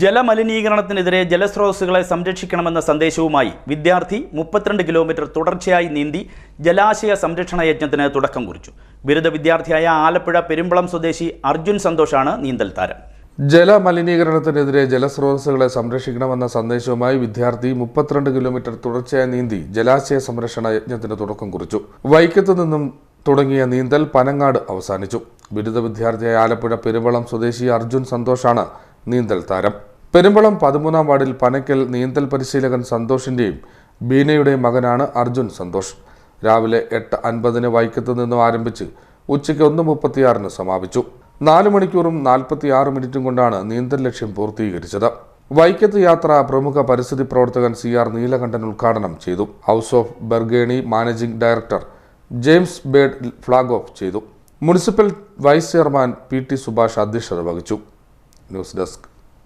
ജലമലിനീകരണത്തിനെതിരെ ജലസ്രോതസ്സുകളെ സംരക്ഷിക്കണമെന്ന സന്ദേശവുമായി വിദ്യാർത്ഥി മുപ്പത്തിരണ്ട് കിലോമീറ്റർ തുടർച്ചയായി നീന്തി ജലാശയ സംരക്ഷണ യജ്ഞത്തിന് തുടക്കം കുറിച്ചു. ബിരുദ വിദ്യാർത്ഥിയായ ആലപ്പുഴ പെരുമ്പളം സ്വദേശി അർജുൻ സന്തോഷാണ് നീന്തൽ താരം. ജലമലിനീകരണത്തിനെതിരെ ജലസ്രോതസ്സുകളെ സംരക്ഷിക്കണമെന്ന സന്ദേശവുമായി വിദ്യാർത്ഥി മുപ്പത്തിരണ്ട് കിലോമീറ്റർ തുടർച്ചയായി നീന്തി ജലാശയ സംരക്ഷണ യജ്ഞത്തിന് തുടക്കം കുറിച്ചു. വൈക്കത്ത് നിന്നും തുടങ്ങിയ നീന്തൽ പനങ്ങാട് അവസാനിച്ചു. ബിരുദ വിദ്യാർത്ഥിയായ ആലപ്പുഴ പെരുവളം സ്വദേശി അർജുൻ സന്തോഷാണ് നീന്തൽ താരം. പെരുമ്പളം പതിമൂന്നാം വാർഡിൽ പനക്കൽ നീന്തൽ പരിശീലകൻ സന്തോഷിന്റെയും ബീനയുടെയും മകനാണ് അർജുൻ സന്തോഷ്. രാവിലെ എട്ട് അൻപതിന് വൈക്കത്ത് നിന്നും ആരംഭിച്ച് ഉച്ചയ്ക്ക് ഒന്ന് മുപ്പത്തിയാറിന് സമാപിച്ചു. നാല് മണിക്കൂറും നാൽപ്പത്തി ആറ് മിനിറ്റും കൊണ്ടാണ് നീന്തൽ ലക്ഷ്യം പൂർത്തീകരിച്ചത്. വൈക്കത്ത് യാത്ര പ്രമുഖ പരിസ്ഥിതി പ്രവർത്തകൻ സി ആർ നീലകണ്ഠൻ ഉദ്ഘാടനം ചെയ്തു. House of Burgundy managing director James Bird flag off ചെയ്തു. Municipal vice chairman P T Subhash അധ്യക്ഷത വഹിച്ചു. News desk